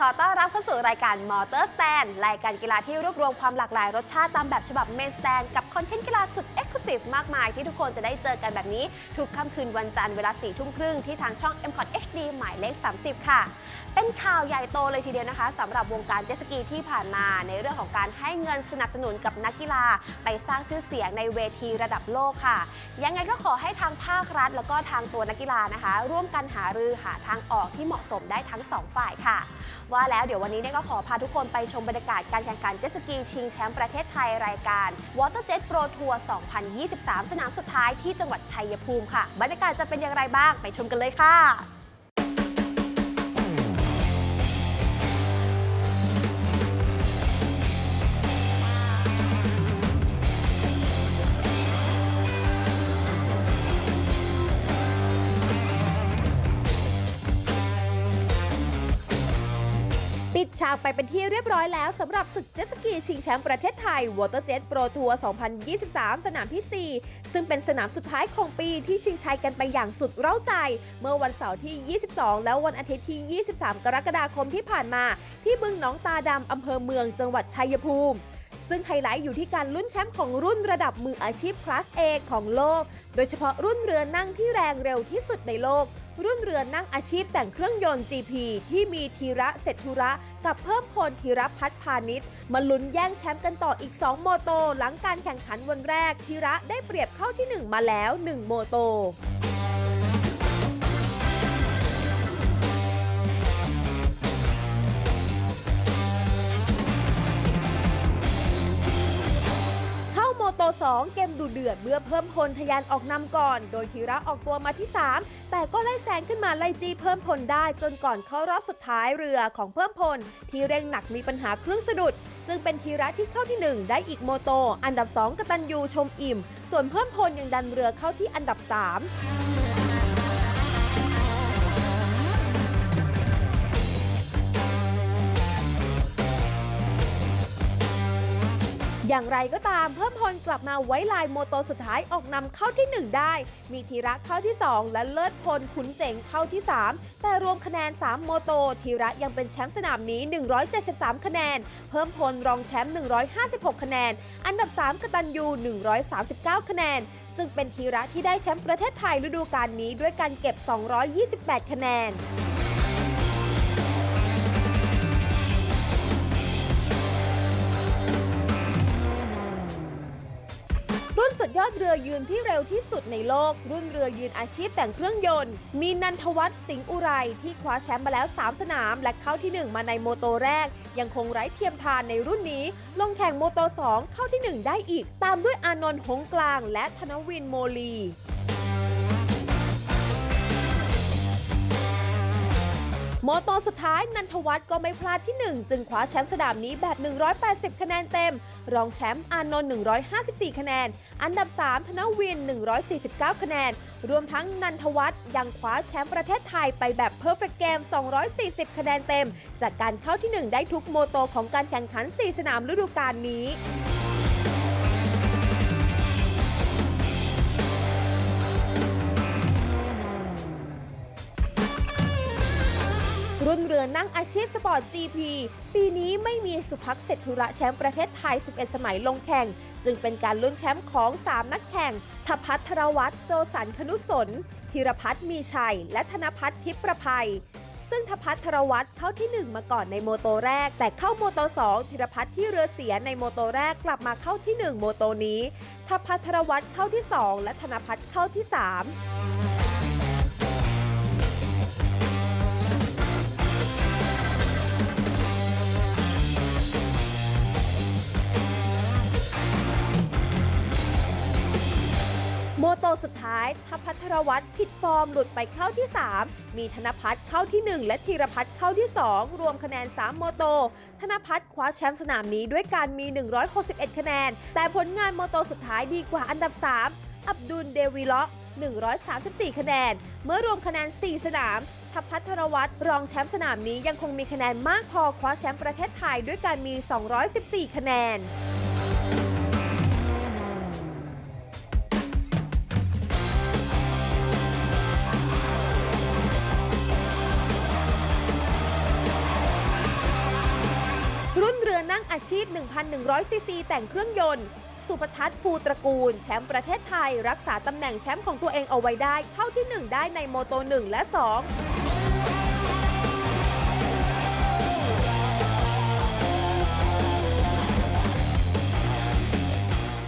ขอต้อนรับเข้าสู่รายการมอเตอร์สแตนรายการกีฬาที่รวบรวมความหลากหลายรสชาติตามแบบฉบับเมนสแตนกับคอนเทนต์กีฬาสุดเ Exclusive มากมายที่ทุกคนจะได้เจอกันแบบนี้ ทุกค่ำคืนวันจันทร์เวลา4ทุ่มครึ่งที่ทางช่อง m c o t HD หมายเลข 30 ค่ะ เป็นข่าวใหญ่โตเลยทีเดียวนะคะสำหรับวงการเจ็ตสกีที่ผ่านมา ในเรื่องของการให้เงินสนับสนุนกับนักกีฬา ไปสร้างชื่อเสียงในเวทีระดับโลกค่ะ ยังไงก็ขอให้ทางภาครัฐ แล้วก็ทางตัวนักกีฬานะคะ ร่วมกันหารือหาทางออกที่เหมาะสมได้ทั้งสองฝ่ายค่ะ ว่าแล้วเดี๋ยววันนี้เนี่ยก็ขอพาทุกคนไปชมบรรยากาศการแข่งขันเจ็ตสกีชิงแชมป์ประเทศไทยรายการ Water Jet Pro Tour 23 สนามสุดท้ายที่จังหวัดชัยภูมิค่ะ บรรยากาศจะเป็นอย่างไรบ้างไปชมกันเลยค่ะ ปิดฉากไปเป็นที่เรียบร้อยแล้วสำหรับศึกเจ็ตสกีชิงแชมป์ประเทศไทย Water Jet Pro Tour 2023 สนามที่ 4 ซึ่งเป็นสนามสุดท้ายของปีที่ชิงชัยกันไปอย่างสุดเร้าใจ เมื่อวันเสาร์ที่ 22 แล้ววันอาทิตย์ที่ 23 กรกฎาคมที่ผ่านมา ที่บึงหนองตาดำอำเภอเมืองจังหวัดชัยภูมิ ซึ่งไฮไลท์อยู่ที่การลุ้นแชมป์ของรุ่นระดับมืออาชีพคลาส A ของโลก โดยเฉพาะรุ่นเรือนั่งที่แรงเร็วที่สุดในโลก รุ่นเรือนั่งอาชีพแต่งเครื่องยนต์ GP ที่มีธีระเศรษฐุระ กับเพิ่มพลธีระพัฒพาณิชย์มาลุ้นแย่งแชมป์กันต่ออีก 2 โมโต หลังการแข่งขันวันแรกธีระได้เปรียบเข้าที่ 1 มาแล้ว 1 โมโต 2 เกมดูเดือดเมื่อเพิ่มพลทะยานออกนำก่อน โดยธีระออกตัวมาที่ 3 แต่ก็ไล่แซงขึ้นมาไล่จีเพิ่มพลได้จนก่อนเข้ารอบสุดท้ายเรือของเพิ่มพล ที่เร่งหนักมีปัญหาเครื่องสะดุด จึงเป็นธีระที่เข้าที่ 1 ได้อีกโมโต อันดับ 2กตันยูชมอิ่ม ส่วนเพิ่มพลยังดันเรือเข้าที่อันดับ 3 อย่างไรก็ตามเพิ่มพลกลับมาไว้ลายโมโตสุดท้ายออกนำเข้าที่ 1 ได้ มีธีระเข้าที่ 2 และเลิศพลขุนเจ๋งเข้าที่ 3 แต่รวมคะแนน 3 โมโตธีระยังเป็นแชมป์สนามนี้ 173 คะแนน เพิ่มพลรองแชมป์ 156 คะแนน อันดับ 3 กตันยู 139 คะแนน จึงเป็นธีระที่ได้แชมป์ประเทศไทยฤดูกาลนี้ด้วยการเก็บ 228 คะแนน ดยอดเรือยืนที่เร็วที่สุดในโลก รุ่นเรือยืนอาชีพแต่งเครื่องยนต์ มีนันทวัฒน์สิงห์อุไรที่คว้าแชมป์มาแล้ว 3 สนาม และเข้าที่ 1 มาในโมโตแรก ยังคงไร้เทียมทานในรุ่นนี้ ลงแข่งโมโต 2 เข้าที่ 1 ได้อีก ตามด้วยอานนท์หงกลาง และธนวินโมลี โมโตสุดท้ายนันทวัฒน์ก็ไม่พลาดที่ 1 จึงคว้าแชมป์สนามนี้แบบ 180 คะแนนเต็ม รองแชมป์อานนท์154 คะแนน อันดับ 3 ธนวิน 149 คะแนน รวมทั้งนันทวัฒน์ยังคว้าแชมป์ประเทศไทยไปแบบ Perfect Game 240 คะแนนเต็ม จากการเข้าที่ 1 ได้ทุกโมโตของการแข่งขัน 4 สนามฤดูกาลนี้ รือนั่งอาชีพสปอร์ต GP ปีนี้ไม่มีสุภักเศรษฐุระแชมป์ประเทศไทย 11 สมัยลงแข่ง จึงเป็นการลุ้นแชมป์ของ 3 นักแข่งทพัทรวัตรโจสันคนุสนธีรพัฒน์มีชัย และธนพัฒน์ทิพย์ประภัยซึ่งทพัทรวัตรเข้าที่ 1 มาก่อนในโมโตแรก แต่เข้าโมโต2ธีรพัฒน์ที่เรือเสียในโมโตแรกกลับมาเข้าที่ 1 โมโตนี้ทพัทรวัตรเข้าที่ 2 และธนพัฒน์เข้าที่ 3 สุดท้ายทัพพัทรวัตรผิดฟอร์มหลุดไปเข้าที่ 3 มีธนพัฒน์เข้าที่ 1 และธีรพัฒน์เข้าที่ 2 รวมคะแนน 3 โมโต ธนพัฒน์คว้าแชมป์สนามนี้ด้วยการมี 161 คะแนน แต่ผลงานโมโตสุดท้ายดีกว่าอันดับ 3 อับดุลเดวิเลาะ134 คะแนน เมื่อรวมคะแนน 4 สนามทัพพัทรวัตรรองแชมป์สนามนี้ยังคงมีคะแนนมากพอคว้าแชมป์ประเทศไทยด้วยการมี 214 คะแนน อาชีพ 1,100 ซีซี แต่งเครื่องยนต์ สุภทัศน์ฟูตระกูล แชมป์ประเทศไทย รักษาตำแหน่งแชมป์ของตัวเองเอาไว้ได้ เข้าที่ 1 ได้ในโมโต 1 และ 2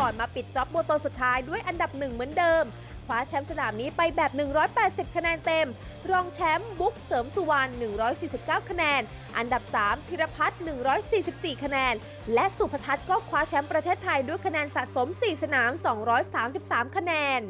ก่อนมาปิดจ็อบโมโตสุดท้ายด้วยอันดับหนึ่งเหมือนเดิม คว้าแชมป์สนามนี้ไปแบบ 180 คะแนนเต็ม รองแชมป์บุ๊กเสริมสุวรรณ 149 คะแนน อันดับ 3 ธิรพัฒน์ 144 คะแนน และสุภทัศน์ก็คว้าแชมป์ประเทศไทยด้วยคะแนนสะสม 4 สนาม 233 คะแนน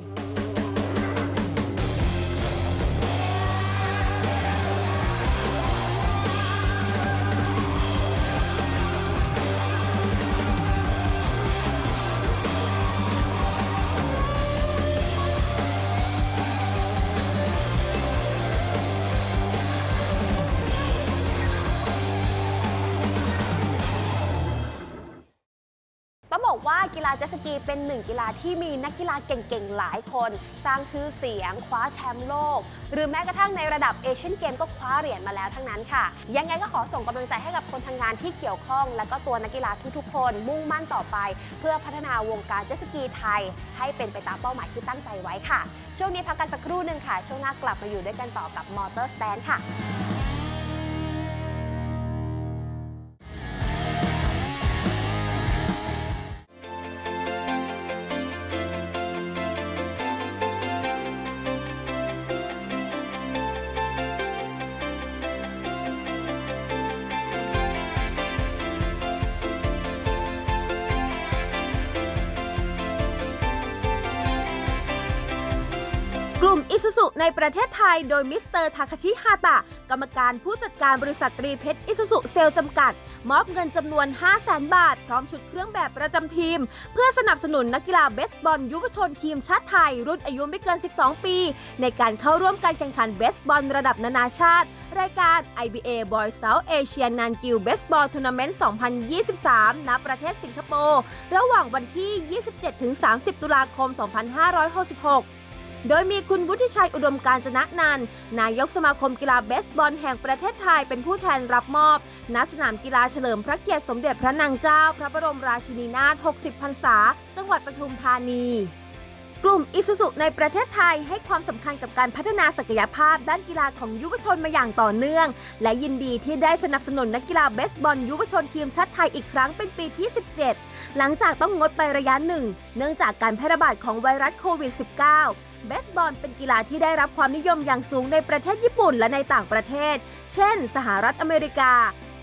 ต้องบอกว่ากีฬาเจ็ตสกีเป็นหนึ่งกีฬาที่มีนักกีฬาเก่งๆ หลายคน สร้างชื่อเสียง คว้าแชมป์โลก หรือแม้กระทั่งในระดับเอเชียนเกมก็คว้าเหรียญมาแล้วทั้งนั้นค่ะ ยังไงก็ขอส่งกำลังใจให้กับคนทำงานที่เกี่ยวข้อง และก็ตัวนักกีฬาทุกๆ คนมุ่งมั่นต่อไป เพื่อพัฒนาวงการเจ็ตสกีไทย ให้เป็นไปตามเป้าหมายที่ตั้งใจไว้ค่ะ ช่วงนี้พักกันสักครู่หนึ่งค่ะ ช่วงหน้ากลับมาอยู่ด้วยกันต่อกับมอเตอร์สแตนค่ะ อิ u ุ u ในประเทศไทยโดยมิสเตอร์ทาคาชิฮาตะ กรรมการผู้จัดการบริษัทตรีเพชรอิ u ุ u เซลจำกัด มอบเงินจำนวน 5 0 0แสนบาท พร้อมชุดเครื่องแบบประจำทีม เพื่อสนับสนุนนักกีฬาเบสบอลยุวชนทีมชาติไทย รุ่นอายุไม่เกิน 12 ปี ในการเข้าร่วมการแข่งขันเบสบอลระดับนานาชาติ รายการ IBA Boy South Asia n a n g i l Baseball Tournament 2023 ณ ประเทศสิงคโปร์ ระหว่างวันที่ 27-30 ตุลาคม 2566 โดยมีคุณวุฒิชัยอุดมการจนะนันนายกสมาคมกีฬาเบสบอลแห่งประเทศไทยเป็นผู้แทนรับมอบณสนามกีฬาเฉลิมพระเกียรติสมเด็จพระนางเจ้า พระบรมราชินีนาถ 60 พรรษา จังหวัดปทุมธานีกลุ่มอิสุสุในประเทศไทยให้ความสำคัญกับการพัฒนาศักยภาพด้านกีฬาของยุวชนมาอย่างต่อเนื่อง และยินดีที่ได้สนับสนุนนักกีฬาเบสบอลยุวชนทีมชาติไทยอีกครั้งเป็นปีที่ 17 หลังจากต้องงดไประยะหนึ่ง เนื่องจากการแพร่ระบาดของไวรัสโควิด -19 เบสบอลเป็นกีฬาที่ได้รับความนิยมอย่างสูงในประเทศญี่ปุ่นและในต่างประเทศ เช่น สหรัฐอเมริกา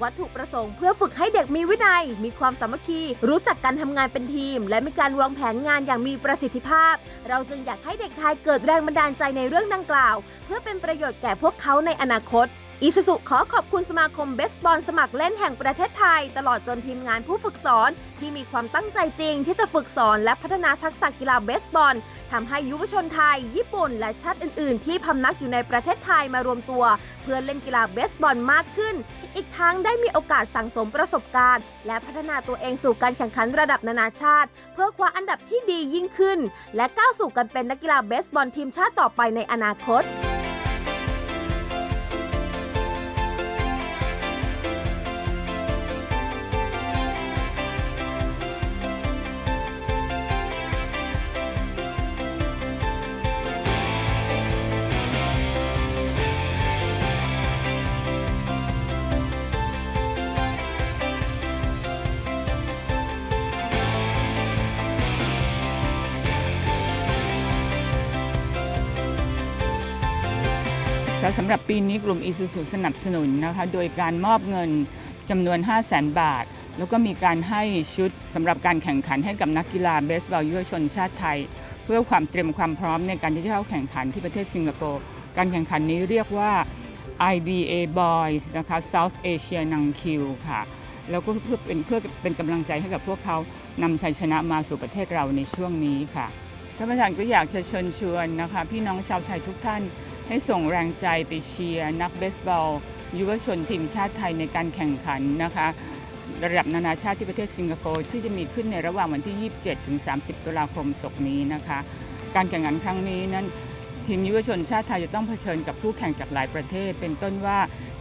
วัตถุประสงค์เพื่อฝึกให้เด็กมีวินัย มีความสามัคคี รู้จักการทำงานเป็นทีม และมีการวางแผนงานอย่างมีประสิทธิภาพ เราจึงอยากให้เด็กไทยเกิดแรงบันดาลใจในเรื่องดังกล่าว เพื่อเป็นประโยชน์แก่พวกเขาในอนาคต อีสุสุขอขอบคุณสมาคมเบสบอลสมัครเล่นแห่งประเทศไทย ตลอดจนทีมงานผู้ฝึกสอน ที่มีความตั้งใจจริง ที่จะฝึกสอนและพัฒนาทักษะกีฬาเบสบอลทำให้ยุวชนไทย ญี่ปุ่น และชาติอื่น ๆ ที่พำนักอยู่ในประเทศไทยมารวมตัว เพื่อเล่นกีฬาเบสบอลมากขึ้น อีกทั้งได้มีโอกาสสั่งสมประสบการณ์ และพัฒนาตัวเองสู่การแข่งขันระดับนานาชาติ เพื่อคว้าอันดับที่ดียิ่งขึ้น และก้าวสู่การเป็นนักกีฬาเบสบอลทีมชาติต่อไปในอนาคต และสำหรับปีนี้กลุ่ม Isuzu สนับสนุนนะคะโดยการมอบเงินจำนวน 5 0 0แสนบาท แล้วก็มีการให้ชุดสำหรับการแข่งขันให้กับนักกีฬาเบสบอลยุวชนชาติไทย เพื่อความเตรียมความพร้อมในการที่จะเข้าแข่งขันที่ประเทศสิงคโปร์การแข่งขันนี้เรียกว่า IBA Boys นะคะ South Asia นังคิวค่ะแล้วก็เพื่อเป็นเพื่อเป็นกำลังใจให้กับพวกเขานำชัยชนะมาสู่ประเทศเราในช่วงนี้ค่ะท่านประธานก็อยากจะเชิญชวนนะคะ พี่น้องชาวไทยทุกท่าน ให้ส่งแรงใจไปเชียร์นักเบสบอลยุวชนทีมชาติไทยในการแข่งขันนะคะระดับนานาชาติที่ประเทศสิงคโปร์ที่จะมีขึ้นในระหว่างวันที่ 27 ถึง 30 ตุลาคมศกนี้นะคะ การแข่งขันครั้งนี้นั้นทีมยุวชนชาติไทยจะต้องเผชิญกับผู้แข่งจากหลายประเทศ เป็นต้นว่า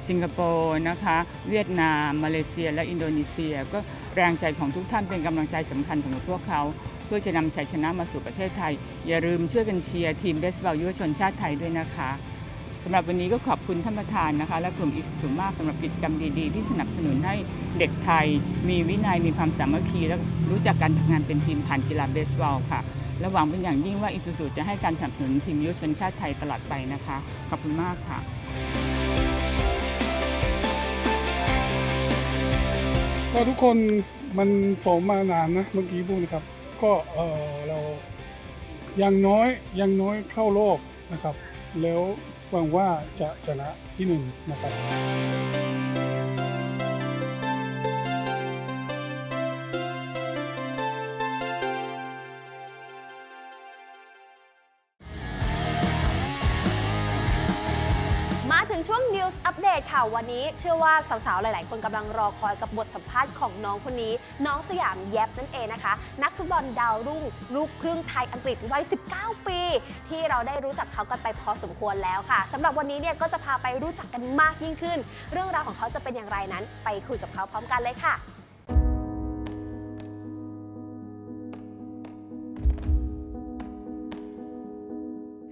สิงคโปร์นะคะ เวียดนาม มาเลเซีย และอินโดนีเซีย ก็แรงใจของทุกท่านเป็นกำลังใจสำคัญของพวกเขา เพื่อจะนำชัยชนะมาสู่ประเทศไทย อย่าลืมช่วยกันเชียร์ทีมเบสบอลยุวชนชาติไทยด้วยนะคะสำหรับวันนี้ก็ขอบคุณท่านประธานนะคะ และกลุ่มอีกสูงมากสำหรับกิจกรรมดีๆ ที่สนับสนุนให้เด็กไทย มีวินัยมีความสามัคคีและรู้จักการทำงานเป็นทีมผ่านกีฬาเบสบอลค่ะและหวังเป็นอย่างยิ่งว่าอิสุสุจะให้การสนับสนุนทีมยุวชนชาติไทยตลอดไปนะคะ ขอบคุณมากค่ะก็ทุกคนมันสมมานานนะเมื่อกี้พูดนะครับ ก็เออเรายังน้อยยังน้อยเข้ารอบนะครับ แล้วหวังว่าจะชนะที่หนึ่งนะครับ ถึงช่วง News อัปเดตค่ะวันนี้ เชื่อว่าสาวๆ หลาย ๆ คนกำลังรอคอยกับบทสัมภาษณ์ของน้องคนนี้ น้องสยามแยบนั่นเองนะคะ นักฟุตบอลดาวรุ่ง ลูกครึ่งไทยอังกฤษวัย 19 ปี ที่เราได้รู้จักเขากันไปพอสมควรแล้วค่ะสำหรับวันนี้เนี่ยก็จะพาไปรู้จักกันมากยิ่งขึ้น เรื่องราวของเขาจะเป็นอย่างไรนั้น ไปคุยกับเขาพร้อมกันเลยค่ะ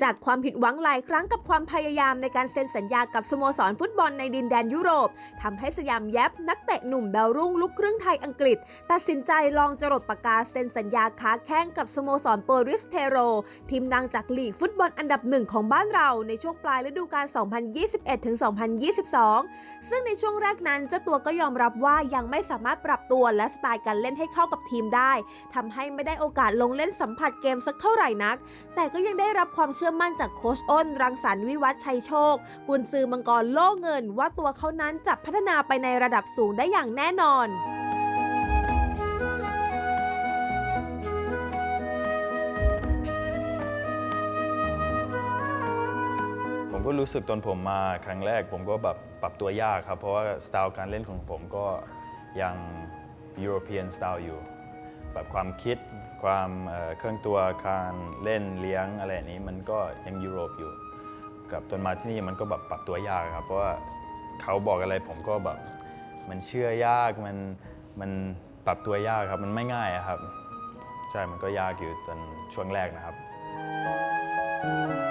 จากความผิดหวังหลายครั้งกับความพยายามในการเซ็นสัญญากับสโมสรฟุตบอลในดินแดนยุโรปทำให้สยามแยบนักเตะหนุ่มดาวรุ่งลูกครึ่งไทยอังกฤษ ตัดสินใจลองจรดปากกาเซ็นสัญญาค้าแข้งกับสโมสรโปอริสเทโร ทีมดังจากลีกฟุตบอลอันดับหนึ่งของบ้านเราในช่วงปลายฤดูกาล 2021-2022 ซึ่งในช่วงแรกนั้นเจ้าตัวก็ยอมรับว่ายังไม่สามารถปรับตัวและสไตล์การเล่นให้เข้ากับทีมได้ทำให้ไม่ได้โอกาสลงเล่นสัมผัสเกมสักเท่าไหร่นัก แต่ก็ยังได้รับความเชื่อมั่นจากโคชอ้น รังสรรค์วิวัฒชัยโชค กุนซือมังกรโล่เงิน ว่าตัวเขานั้นจะพัฒนาไปในระดับสูงได้อย่างแน่นอนผมก็รู้สึกตอนผมมาครั้งแรกผมก็แบบปรับตัวยากครับ เพราะว่าสไตล์การเล่นของผมก็ยังยุโรเปียนสไตล์อยู่ แบบความคิด ความเครื่องตัวการเล่นเลี้ยงอะไรนี้มันก็ยังยุโรปอยู่ กับตอนมาที่นี่มันก็แบบปรับตัวยากครับ เพราะว่าเขาบอกอะไรผมก็แบบมันเชื่อยากมันมันปรับตัวยากครับมันไม่ง่ายอะครับใช่มันก็ยากอยู่จนช่วงแรกนะครับคุ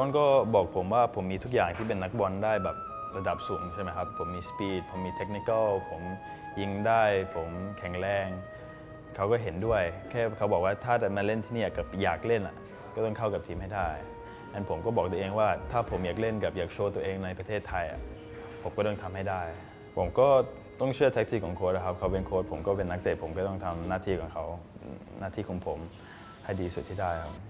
อนก็บอกผมว่าผมมีทุกอย่างที่เป็นนักบอลได้แบบระดับสูงใช่ไหมครับ ผมมีสปีดผมมีเทคนิคอลผมยิงได้ ผมแข็งแรง เขาก็เห็นด้วย แค่เขาบอกว่าถ้าจะมาเล่นที่นี่กับอยากเล่นอะ ก็ต้องเข้ากับทีมให้ได้อันผมก็บอกตัวเองว่าถ้าผมอยากเล่นกับอยากโชว์ตัวเองในประเทศไทยอะผมก็ต้องทำให้ได้ ผมก็ต้องเชื่อแท็กซี่ของโค้ชนะครับ เขาเป็นโค้ชผมก็เป็นนักเตะผมก็ต้องทำหน้าที่ของเขาหน้าที่ของผมให้ดีสุดที่ได้ครับ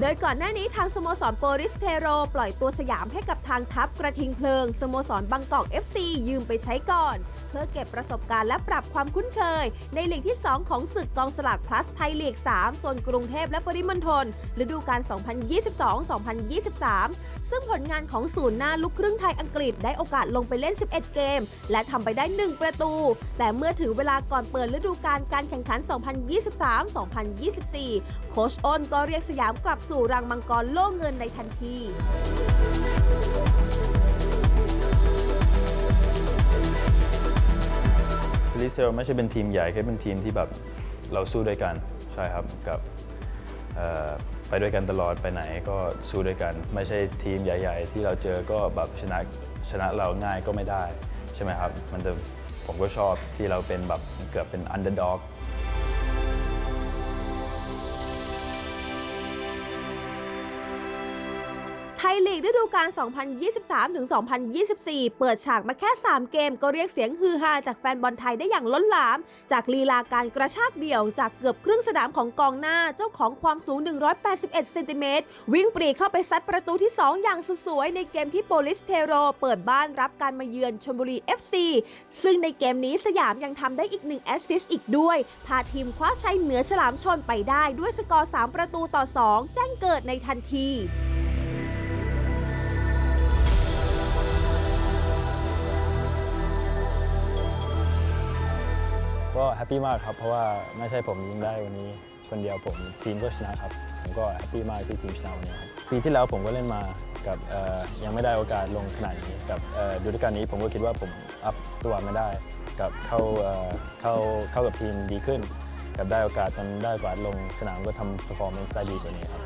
โดยก่อนหน้านี้ทางสโมสรโปริสเทโร ปล่อยตัวสยามให้กับทางทัพกระทิงเพลิงสโมสรบางกอก FC ยืมไปใช้ก่อน เพื่อเก็บประสบการณ์และปรับความคุ้นเคย ในลีกที่ 2 ของศึกกองสลากพลัสไทยลีก 3 โซนกรุงเทพและปริมณฑลฤดูกาล 2022-2023 ซึ่งผลงานของศูนย์หน้าลูกครึ่งไทยอังกฤษได้โอกาสลงไปเล่น 11 เกม และทำไปได้ 1 ประตู แต่เมื่อถึงเวลาก่อนเปิดฤดูกาลการแข่งขัน 2023-2024 โคชอ้นก็เรียกสยามกลับสู่รังมังกรโล่เงินในทันทีฟิลิสเทลไม่ใช่เป็นทีมใหญ่แค่เป็นทีมที่แบบเราสู้ด้วยกันใช่ครับกับไปด้วยกันตลอดไปไหนก็สู้ด้วยกัน ไม่ใช่ทีมใหญ่ ๆ ที่เราเจอก็แบบชนะชนะเราง่ายก็ไม่ได้ ใช่ไหมครับ มันจะผมก็ชอบที่เราเป็นแบบเกือบเป็นอันเดอร์ด็อก ยลีกฤดูกาล 2023-2024 เปิดฉากมาแค่ 3 เกมก็เรียกเสียงฮือฮาจากแฟนบอลไทยได้อย่างล้นหลาม จากลีลาการกระชากเดี่ยวจากเกือบครึ่งสนามของกองหน้าเจ้าของความสูง 181 เซนติเมตรวิ่งปรีเข้าไปซัดประตูที่ 2 อย่างสุดสวยในเกมที่โปลิสเทโร เปิดบ้านรับการมาเยือนชลบุรี FC ซึ่งในเกมนี้สยามยังทำได้อีกหนึ่งแอสซิสต์อีกด้วย พาทีมคว้าชัยเหนือฉลามชนไปได้ด้วยสกอร์ 3 ประตูต่อ 2 แจ้งเกิดในทันที ก็แฮปปี้มากครับเพราะว่าไม่ใช่ผมยิงได้วันนี้ คนเดียวผมทีมก็ชนะครับ ผมก็แฮปปี้มากที่ทีมชนะวันนี้ครับปีที่แล้วผมก็เล่นมากับยังไม่ได้โอกาสลงขนาดนี้กับเอ่อฤดูกาลนี้ผมก็คิดว่าผมอัพตัวไม่ได้กับเข้าเข้าเข้ากับทีมดีขึ้น กับได้โอกาสตอนได้โอกาสลงสนามก็ทำ performance ได้ดีกว่านี้ครับ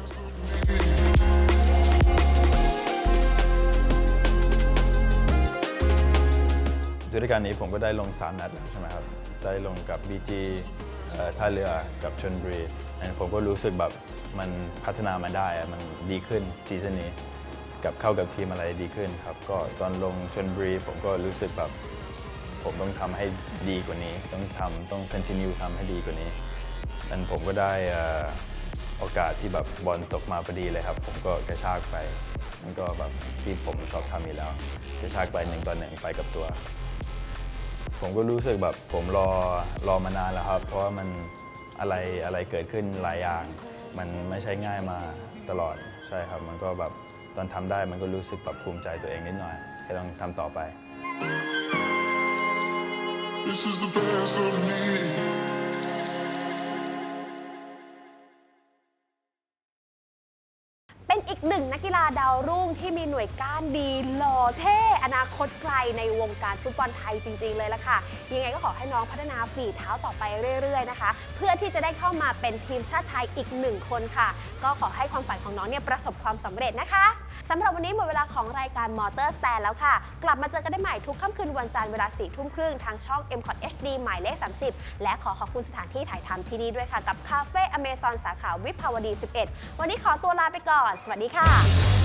ฤดูกาลนี้ผมก็ได้ลง 3 นัดแล้วใช่ไหมครับ ได้ลงกับ BG เอ่อท่าเรือกับชนบุรีอันนนผมก็รู้สึกแบบมันพัฒนามาได้อะมันดีขึ้นซีซั่นนี้ กับเข้ากับทีมอะไรดีขึ้นครับ ก็ตอนลงชนบุรีผมก็รู้สึกแบบ ผมต้องทำให้ดีกว่านี้ ต้องทำต้อง continue ทำให้ดีกว่านี้นั้นผมก็ได้เอ่อโอกาสที่แบบบอลตกมาพอดีเลยครับ ผมก็กระชากไป มันก็แบบที่ผมชอบทำอยู่แล้ว กระชากไปหนึ่งต่อหนึ่งไปกับตัว ผมก็รู้สึกแบบผมรอรอมานานแล้วครับ เพราะว่ามันอะไรอะไรเกิดขึ้นหลายอย่าง มันไม่ใช่ง่ายมาตลอดใช่ครับ มันก็แบบตอนทำได้มันก็รู้สึกแบบภูมิใจตัวเองนิดหน่อยก็ต้องทำต่อไป This is the best of me. กหนึ่งนักกีฬาดาวรุ่งที่มีหน่วยก้านดีหล่อเท่อนาคตไกลในวงการฟุตบอลไทยจริง ๆ เลยล่ะค่ะ ยังไงก็ขอให้น้องพัฒนาฝีเท้าต่อไปเรื่อย ๆ นะคะ เพื่อที่จะได้เข้ามาเป็นทีมชาติไทยอีกหนึ่งคนค่ะ ก็ขอให้ความฝันของน้องเนี่ยประสบความสำเร็จนะคะ สำหรับวันนี้หมดเวลาของรายการมอเตอร์สแตนแล้วค่ะ กลับมาเจอกันได้ใหม่ทุกค่ำคืนวันจันทร์เวลา4ทุ่มครึ่งทางช่อง m c o t HD หมายเลข 30 และขอขอบคุณสถานที่ถ่ายทำที่นี่ด้วยค่ะ กับคาเฟ่อเมซอนสาขาวิภาวดี 11 วันนี้ขอตัวลาไปก่อน สวัสดีค่ะ